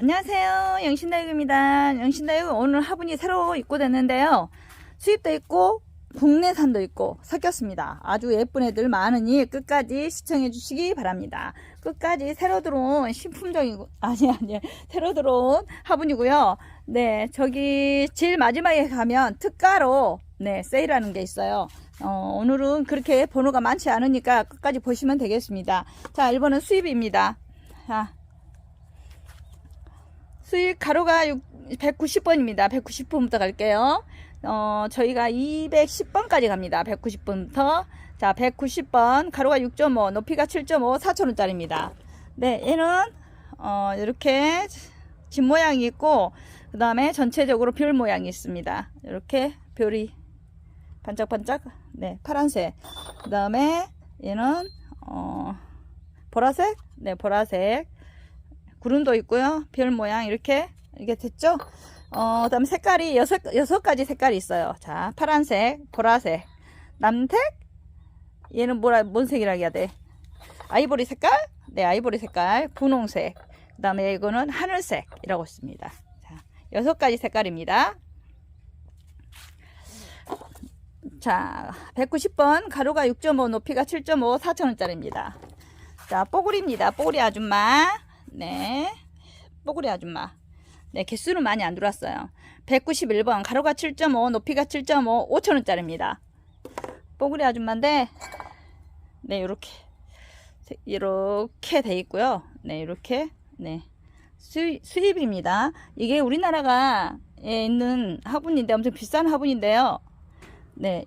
안녕하세요. 영신다육입니다. 영신다육 오늘 화분이 새로 입고됐는데요. 수입도 있고 국내산도 있고 섞였습니다. 아주 예쁜 애들 많으니 끝까지 시청해 주시기 바랍니다. 끝까지 새로 들어온 신품종이고 아니 아니 새로 들어온 화분이고요. 네 저기 제일 마지막에 가면 특가로 네 세일하는 게 있어요. 어, 오늘은 그렇게 번호가 많지 않으니까 끝까지 보시면 되겠습니다. 자 1번은 수입입니다. 자 수익 가로가 190번입니다. 190번부터 갈게요. 어, 저희가 210번까지 갑니다. 190번부터. 자, 190번. 가로가 6.5, 높이가 7.5, 4천원짜리입니다. 네, 얘는, 어, 이렇게 집 모양이 있고, 그 다음에 전체적으로 별 모양이 있습니다. 이렇게 별이 반짝반짝, 네, 파란색. 그 다음에 얘는, 어, 보라색? 네, 보라색. 구름도 있고요. 별 모양 이렇게 이게 됐죠? 어, 그다음에 색깔이 여섯 여섯 가지 색깔이 있어요. 자, 파란색, 보라색, 남색, 얘는 뭐라 뭔 색이라 해야 돼? 아이보리 색깔? 네, 아이보리 색깔, 분홍색. 그다음에 이거는 하늘색이라고 있습니다. 자, 여섯 가지 색깔입니다. 자, 190번 가로가 6.5, 높이가 7.5, 4,000원짜리입니다. 자, 뽀글입니다. 뽀글이 아줌마. 네. 뽀글이 아줌마. 네, 개수는 많이 안 들어왔어요. 191번, 가로가 7.5, 높이가 7.5, 5천원짜리입니다. 뽀글이 아줌마인데, 네, 요렇게, 이렇게 돼 있고요. 네, 이렇게, 네. 수입, 수입입니다. 이게 우리나라가 에 있는 화분인데 엄청 비싼 화분인데요. 네.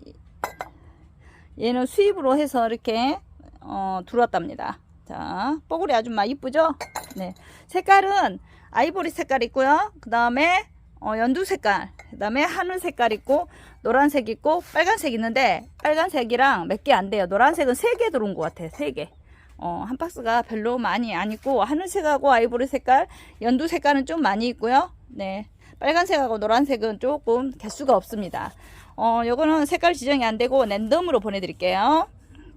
얘는 수입으로 해서 이렇게, 어, 들어왔답니다. 자, 뽀글이 아줌마 이쁘죠? 네. 색깔은 아이보리 색깔 있고요. 그 다음에 어, 연두 색깔, 그 다음에 하늘 색깔 있고 노란색 있고 빨간색 있는데 빨간색이랑 몇 개 안 돼요. 노란색은 세개 들어온 것 같아요. 세 개. 어, 한 박스가 별로 많이 안 있고 하늘색하고 아이보리 색깔, 연두 색깔은 좀 많이 있고요. 네. 빨간색하고 노란색은 조금 개수가 없습니다. 어, 요거는 색깔 지정이 안 되고 랜덤으로 보내드릴게요.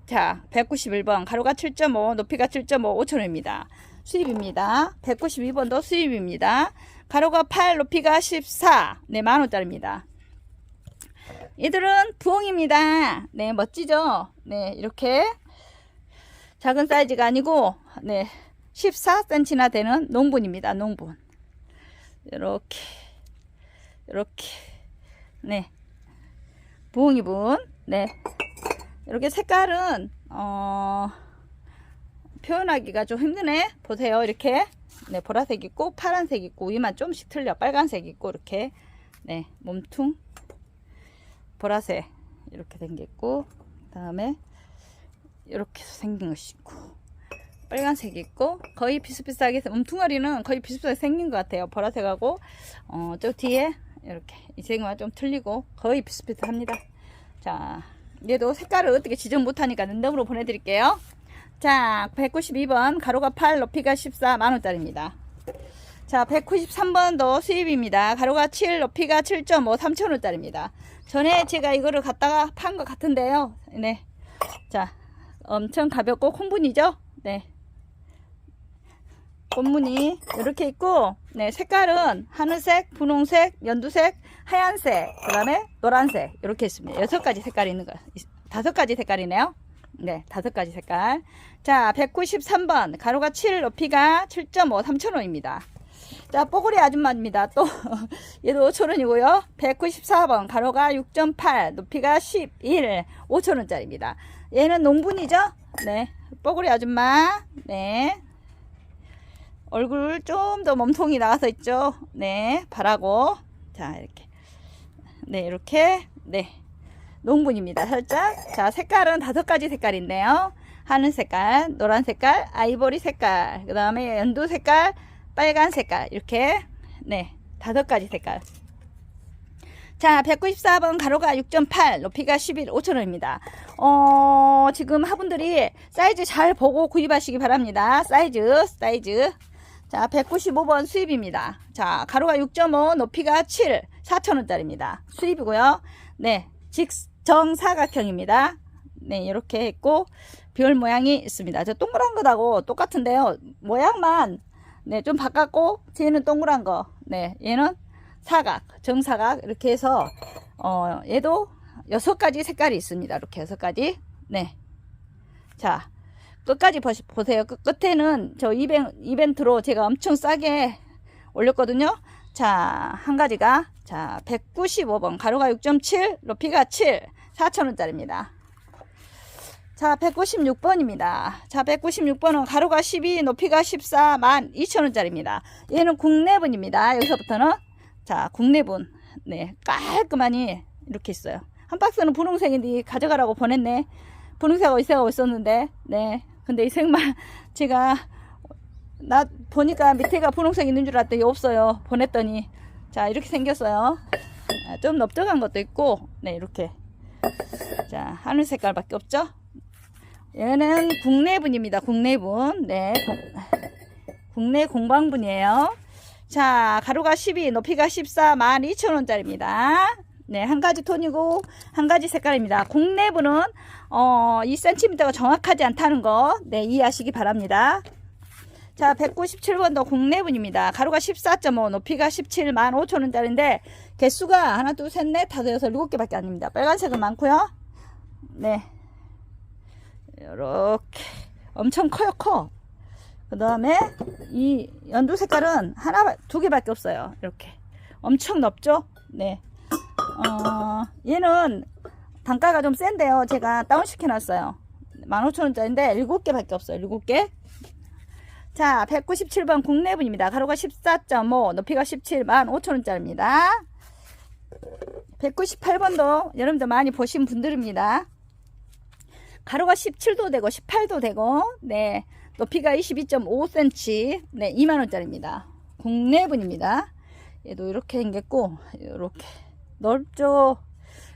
자, 191번 가로가 7.5, 높이가 7.5, 5천원입니다. 수입입니다. 192번도 수입입니다. 가로가 8, 높이가 14. 네, 만원짜리입니다. 이들은 부엉입니다. 네, 멋지죠? 네, 이렇게 작은 사이즈가 아니고, 네, 14cm나 되는 농분입니다. 농분. 이렇게, 이렇게, 네, 부엉이분, 네, 이렇게 색깔은, 어, 표현하기가 좀 힘드네. 보세요. 이렇게. 네, 보라색 있고, 파란색 있고, 위만 좀씩 틀려. 빨간색 있고, 이렇게. 네, 몸통. 보라색. 이렇게 생겼고, 그 다음에, 이렇게 생긴 것이 있고, 빨간색 있고, 거의 비슷비슷하게, 몸뚱아리는 거의 비슷비슷하게 생긴 것 같아요. 보라색하고, 어, 저 뒤에, 이렇게. 이 색만 좀 틀리고, 거의 비슷비슷합니다. 자, 얘도 색깔을 어떻게 지정 못하니까 랜덤으로 보내드릴게요. 자, 192번 가로가 8, 높이가 14 만원짜리입니다. 자, 193번도 수입입니다. 가로가 7, 높이가 7.5 3천원짜리입니다. 전에 제가 이거를 갖다가 판 것 같은데요. 네. 자, 엄청 가볍고 콩분이죠? 네. 꽃무늬 이렇게 있고 네 색깔은 하늘색, 분홍색, 연두색, 하얀색, 그 다음에 노란색 이렇게 있습니다. 여섯 가지 색깔이 있는 거 다섯 가지 색깔이네요. 네, 다섯 가지 색깔. 자, 193번. 가로가 7, 높이가 7.5, 3,000원입니다. 자, 뽀글이 아줌마입니다. 또, 얘도 5,000원이고요. 194번. 가로가 6.8, 높이가 11, 5,000원짜리입니다. 얘는 농분이죠? 네. 뽀글이 아줌마. 네. 얼굴 좀 더 몸통이 나가서 있죠? 네. 바라고. 자, 이렇게. 네, 이렇게. 네. 농분입니다. 살짝. 자, 색깔은 다섯 가지 색깔인데요. 하늘 색깔, 노란 색깔, 아이보리 색깔, 그 다음에 연두 색깔, 빨간 색깔. 이렇게, 네, 다섯 가지 색깔. 자, 194번 가로가 6.8, 높이가 11, 5천원입니다. 어, 지금 화분들이 사이즈 잘 보고 구입하시기 바랍니다. 사이즈, 사이즈. 자, 195번 수입입니다. 자, 가로가 6.5, 높이가 7, 4천원짜리입니다. 수입이고요. 네, 직, 정 사각형입니다. 네, 이렇게 있고 별 모양이 있습니다. 저 동그란 것하고 똑같은데요. 모양만 네, 좀 바꿨고, 쟤는 동그란 거. 네, 얘는 사각, 정사각. 이렇게 해서, 어, 얘도 여섯 가지 색깔이 있습니다. 이렇게 여섯 가지. 네. 자, 끝까지 보, 보세요. 끝, 끝에는 저 이벤, 이벤트로 제가 엄청 싸게 올렸거든요. 자, 한 가지가, 자, 195번. 가로가 6.7, 높이가 7, 4,000원짜리입니다. 자, 196번입니다. 자, 196번은 가로가 12, 높이가 14, 12,000원짜리입니다. 얘는 국내분입니다. 여기서부터는. 자, 국내분. 네, 깔끔하니 이렇게 있어요. 한 박스는 분홍색인데 가져가라고 보냈네. 분홍색하고 이 색하고 있었는데, 네. 근데 이 색만 제가 나 보니까 밑에가 분홍색 있는 줄 알았더니 없어요. 보냈더니 자 이렇게 생겼어요. 아, 좀 넓적한 것도 있고, 네 이렇게 자 하늘 색깔밖에 없죠. 얘는 국내분입니다. 국내분. 네. 공- 국내 공방분이에요. 자, 가로가 12, 높이가 14, 12,000원짜리입니다. 네, 한 가지 톤이고, 한 가지 색깔입니다. 국내분은, 어, 2cm가 정확하지 않다는 거, 네, 이해하시기 바랍니다. 자, 197번도 국내분입니다. 가로가 14.5, 높이가 17, 15,000원짜리인데, 개수가 하나, 둘, 셋, 넷, 다섯, 여섯, 일곱 개밖에 아닙니다. 빨간색은 많고요. 네. 이렇게 엄청 커요 커. 그 다음에 이 연두 색깔은 하나 두 개밖에 없어요. 이렇게 엄청 넓죠. 네. 어 얘는 단가가 좀 센데요. 제가 다운 시켜놨어요. 15,000원짜리인데 7개밖에 없어요. 7개. 자, 197번 국내분입니다. 가로가 14.5, 높이가 17, 15,000원짜리입니다. 198번도 여러분들 많이 보신 분들입니다. 가로가 17도 되고 18도 되고 네 높이가 22.5cm 네 2만원짜리입니다 국내분입니다 얘도 이렇게 생겼고 이렇게 넓죠.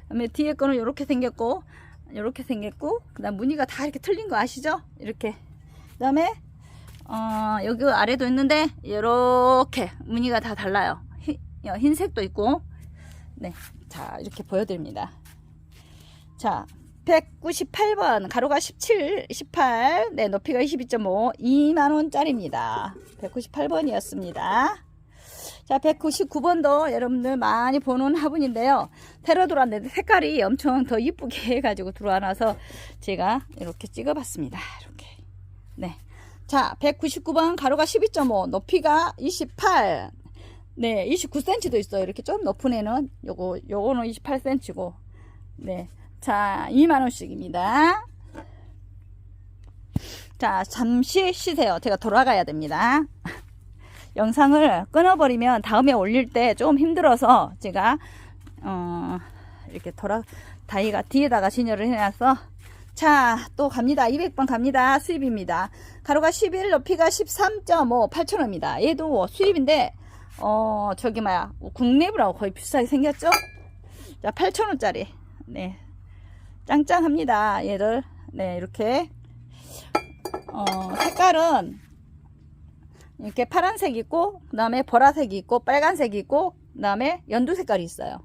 그다음에 뒤에 거는 이렇게 생겼고 이렇게 생겼고 그 다음 무늬가 다 이렇게 틀린 거 아시죠? 이렇게. 그 다음에 어 여기 아래도 있는데 이렇게 무늬가 다 달라요. 흰, 흰색도 있고. 네자 이렇게 보여드립니다. 자 198번 가로가 17, 18, 네 높이가 22.5, 2만 원짜리입니다. 198번이었습니다. 자, 199번도 여러분들 많이 보는 화분인데요. 새로 들어왔는데 색깔이 엄청 더 이쁘게 해가지고 들어와놔서 제가 이렇게 찍어봤습니다. 이렇게. 네. 자, 199번 가로가 12.5, 높이가 28, 네, 29cm도 있어요. 이렇게 좀 높은 애는 요거, 요거는 28cm고, 네. 자, 2만 원씩입니다. 자, 잠시 쉬세요. 제가 돌아가야 됩니다. 영상을 끊어버리면 다음에 올릴 때 좀 힘들어서 제가, 어, 이렇게 돌아, 다이가 뒤에다가 진열을 해놔서 자, 또 갑니다. 200번 갑니다. 수입입니다. 가로가 11, 높이가 13.5, 8,000원입니다. 얘도 수입인데, 어, 저기, 뭐야, 국내부라고 거의 비슷하게 생겼죠? 자, 8,000원짜리. 네. 짱짱합니다. 얘를. 네, 이렇게. 어, 색깔은 이렇게 파란색 있고, 그 다음에 보라색 있고, 빨간색 있고, 그 다음에 연두 색깔이 있어요.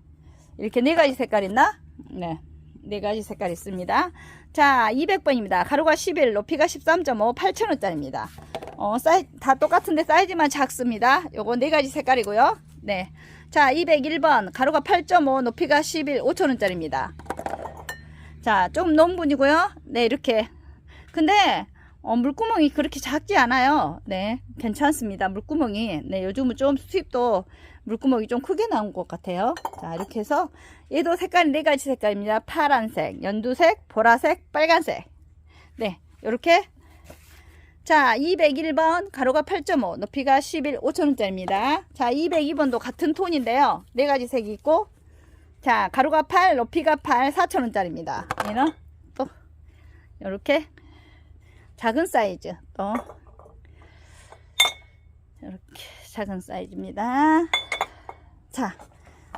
이렇게 네 가지 색깔 있나? 네. 네 가지 색깔 있습니다. 자, 200번입니다. 가로가 11, 높이가 13.5, 8,000원짜리입니다. 어, 사이, 다 똑같은데 사이즈만 작습니다. 요거 네 가지 색깔이고요. 네. 자, 201번. 가로가 8.5, 높이가 11, 5,000원짜리입니다. 자, 좀 높은 분이고요. 네, 이렇게. 근데, 어, 물구멍이 그렇게 작지 않아요. 네, 괜찮습니다. 물구멍이. 네, 요즘은 좀 수입도 물구멍이 좀 크게 나온 것 같아요. 자, 이렇게 해서 얘도 색깔이 네 가지 색깔입니다. 파란색, 연두색, 보라색, 빨간색. 네, 이렇게. 자, 201번 가로가 8.5, 높이가 11, 5천원짜리입니다. 자, 202번도 같은 톤인데요. 네 가지 색이 있고, 자, 가로가 8, 높이가 8, 4천원짜리입니다. 얘는 또, 이렇게 작은 사이즈, 또, 이렇게 작은 사이즈입니다. 자,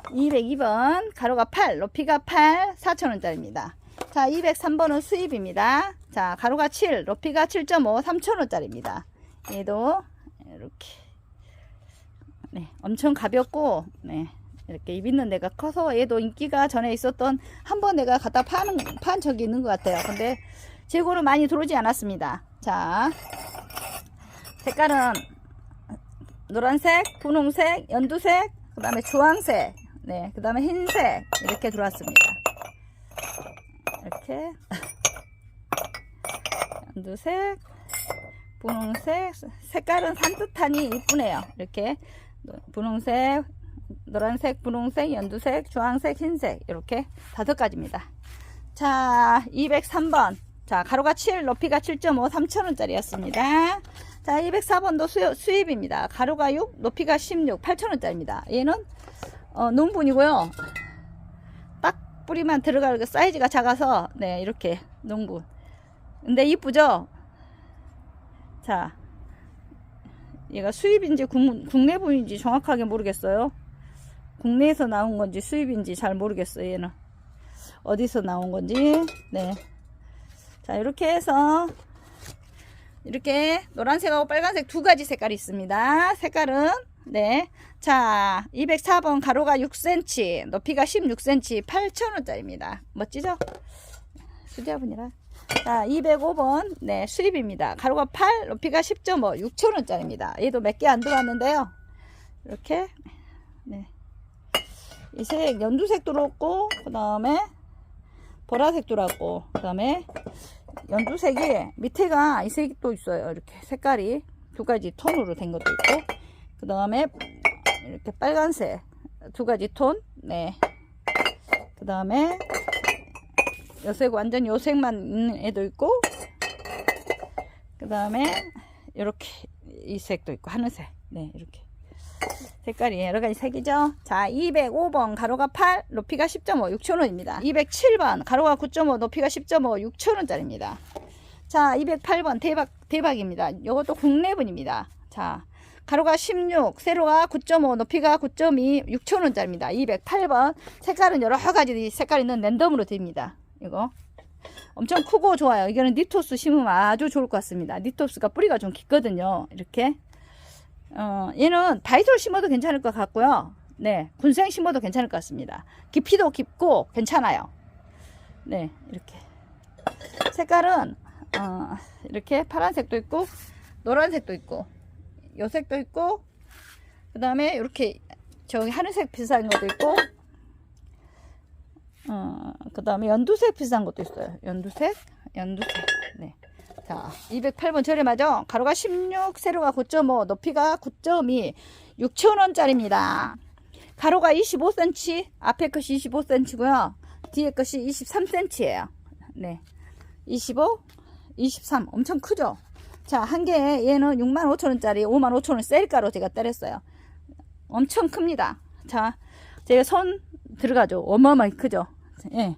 202번 가로가 8, 높이가 8, 4천원짜리입니다. 자, 203번은 수입입니다. 자, 가로가 7, 높이가 7.5, 3천원짜리입니다. 얘도 이렇게 네, 엄청 가볍고 네, 이렇게 입 있는 데가 커서 얘도 인기가 전에 있었던 한 번 내가 갖다 파는 판 적이 있는 것 같아요. 근데 재고는 많이 들어오지 않았습니다. 자, 색깔은 노란색, 분홍색, 연두색, 그 다음에 주황색, 네, 그 다음에 흰색 이렇게 들어왔습니다. 이렇게 연두색, 분홍색, 색깔은 산뜻하니 이쁘네요. 이렇게 분홍색, 노란색, 분홍색, 연두색, 주황색, 흰색 이렇게 다섯 가지입니다. 자, 203번. 자, 가로가 7, 높이가 7.5, 3,000원짜리였습니다. 자, 204번도 수, 수입입니다. 가로가 6, 높이가 16, 8,000원짜리입니다. 얘는, 어, 농분이고요. 딱 뿌리만 들어갈 그 사이즈가 작아서, 네, 이렇게, 농분. 근데 이쁘죠? 자, 얘가 수입인지 국, 국내분인지 정확하게 모르겠어요. 국내에서 나온 건지 수입인지 잘 모르겠어요, 얘는. 어디서 나온 건지. 네. 자, 이렇게 해서 이렇게 노란색하고 빨간색 두 가지 색깔이 있습니다. 색깔은 네. 자, 204번 가로가 6cm, 높이가 16cm, 8,000원짜리입니다. 멋지죠? 수제분이라. 자, 205번 네, 수입입니다. 가로가 8, 높이가 10.5, 6,000원짜리입니다. 얘도 몇 개 안 들어왔는데요. 이렇게 네. 이 색 연두색 들어왔고 그 다음에 보라색 들어왔고 그 다음에 연두색이 밑에가 이 색이 또 있어요. 이렇게 색깔이 두 가지 톤으로 된 것도 있고 그 다음에 이렇게 빨간색 두 가지 톤. 네. 그 다음에 요색 완전 요색만 있는 애도 있고 그 다음에 이렇게 이 색도 있고 하늘색. 네 이렇게 색깔이 여러 가지 색이죠. 자, 205번 가로가 8, 높이가 10.5, 6,000원입니다. 207번 가로가 9.5, 높이가 10.5, 6,000원짜리입니다. 자, 208번 대박 대박입니다. 이것도 국내분입니다. 자, 가로가 16, 세로가 9.5, 높이가 9.2, 6,000원짜리입니다. 208번 색깔은 여러 가지 색깔 있는 랜덤으로 드립니다. 이거 엄청 크고 좋아요. 이거는 니토스 심으면 아주 좋을 것 같습니다. 니토스가 뿌리가 좀 깊거든요. 이렇게 어, 얘는 다이솔 심어도 괜찮을 것 같고요. 네, 군생 심어도 괜찮을 것 같습니다. 깊이도 깊고 괜찮아요. 네, 이렇게. 색깔은, 어, 이렇게 파란색도 있고, 노란색도 있고, 요색도 있고, 그 다음에 이렇게 저기 하늘색 비슷한 것도 있고, 어, 그 다음에 연두색 비슷한 것도 있어요. 연두색, 연두색. 네. 자, 208번 저렴하죠? 가로가 16, 세로가 9.5, 높이가 9.2, 6,000원짜리입니다. 가로가 25cm, 앞에 것이 25cm고요. 뒤에 것이 23cm예요. 네. 25, 23. 엄청 크죠? 자, 한 개에 얘는 65,000원짜리, 55,000원 셀가로 제가 때렸어요. 엄청 큽니다. 자, 제가 손 들어가죠. 어마어마하게 크죠? 예.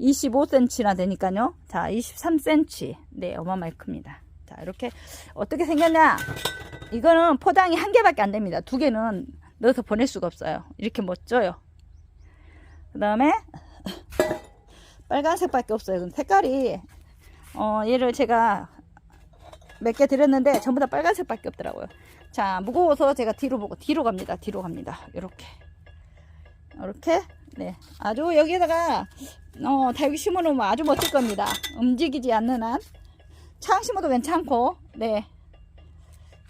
25cm나 되니까요. 자, 23cm. 네, 어마어마하게 큽니다. 자, 이렇게 어떻게 생겼냐? 이거는 포장이 한 개밖에 안 됩니다. 두 개는 넣어서 보낼 수가 없어요. 이렇게 멋져요. 그 다음에 빨간색밖에 없어요. 색깔이 어, 얘를 제가 몇 개 드렸는데 전부 다 빨간색밖에 없더라고요. 자, 무거워서 제가 뒤로 보고 뒤로 갑니다. 뒤로 갑니다. 이렇게. 이렇게? 네. 아주 여기다가 어 다육이 심어 놓으면 아주 멋질 겁니다. 움직이지 않는 한. 창 심어도 괜찮고. 네.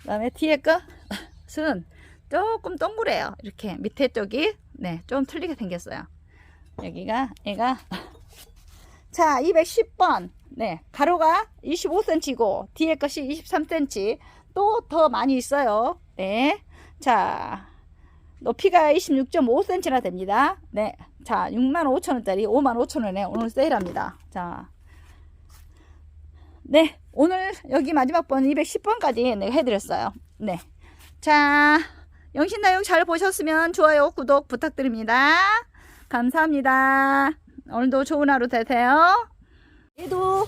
그 다음에 뒤에 것은 조금 동그래요. 이렇게 밑에 쪽이. 네좀 틀리게 생겼어요. 여기가 얘가. 자 210번. 네. 가로가 25cm고 뒤에 것이 23cm 또 더 많이 있어요. 네자 높이가 26.5cm나 됩니다. 네. 자, 65,000원짜리 55,000원에 오늘 세일합니다. 자. 네. 오늘 여기 마지막 번 210번까지 내가 해드렸어요. 네. 자, 영신다육 잘 보셨으면 좋아요, 구독 부탁드립니다. 감사합니다. 오늘도 좋은 하루 되세요. 얘도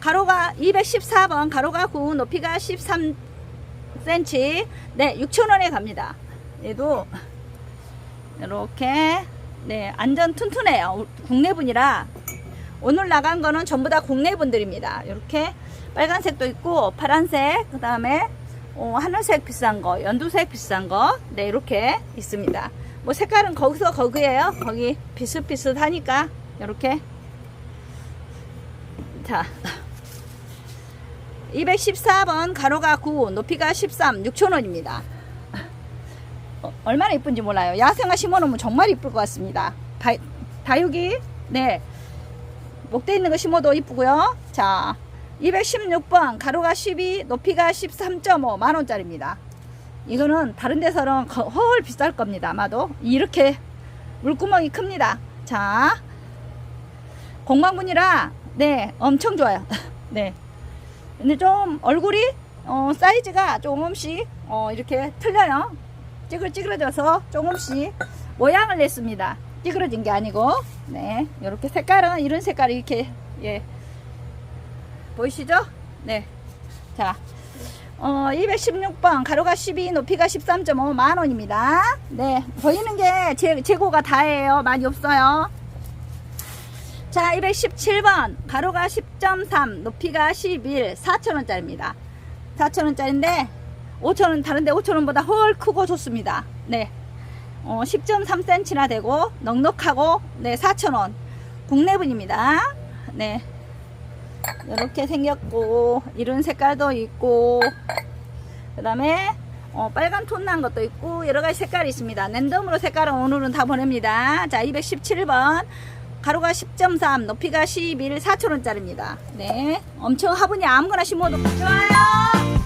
가로가 214번, 가로가 9, 높이가 13cm. 네, 6,000원에 갑니다. 얘도 이렇게 네 안전 튼튼해요. 국내분이라. 오늘 나간 거는 전부 다 국내분들입니다. 이렇게 빨간색도 있고 파란색 그 다음에 어, 하늘색 비싼 거 연두색 비싼 거네 이렇게 있습니다. 뭐 색깔은 거기서 거기에요. 거기 비슷비슷하니까 이렇게. 자 214번 가로가 9 높이가 13 6천원입니다. 어, 얼마나 이쁜지 몰라요. 야생화 심어놓으면 정말 이쁠 것 같습니다. 다, 다육이, 네. 목대 있는 거 심어도 이쁘고요. 자, 216번, 가로가 12, 높이가 13.5 만원짜리입니다. 이거는 다른 데서는 거- 헐 비쌀 겁니다. 아마도. 이렇게 물구멍이 큽니다. 자, 공방분이라, 네, 엄청 좋아요. 네. 근데 좀 얼굴이, 어, 사이즈가 조금씩, 어, 이렇게 틀려요. 찌글찌글해져서 조금씩 모양을 냈습니다. 찌그러진 게 아니고, 네. 이렇게 색깔은 이런 색깔이 이렇게, 예. 보이시죠? 네. 자, 어, 216번, 가로가 12, 높이가 13.5 만원입니다. 네. 보이는 게 재, 재고가 다예요. 많이 없어요. 자, 217번, 가로가 10.3, 높이가 11, 4천원짜리입니다. 4천원짜리인데, 5천원, 다른데 5천원보다 헐 크고 좋습니다. 네. 어, 10.3cm나 되고, 넉넉하고, 네, 4천원. 국내분입니다. 네. 이렇게 생겼고, 이런 색깔도 있고, 그 다음에, 어, 빨간 톤 난 것도 있고, 여러 가지 색깔이 있습니다. 랜덤으로 색깔은 오늘은 다 보냅니다. 자, 217번. 가로가 10.3, 높이가 11, 4천원짜리입니다. 네. 엄청 화분이 아무거나 심어도 좋아요!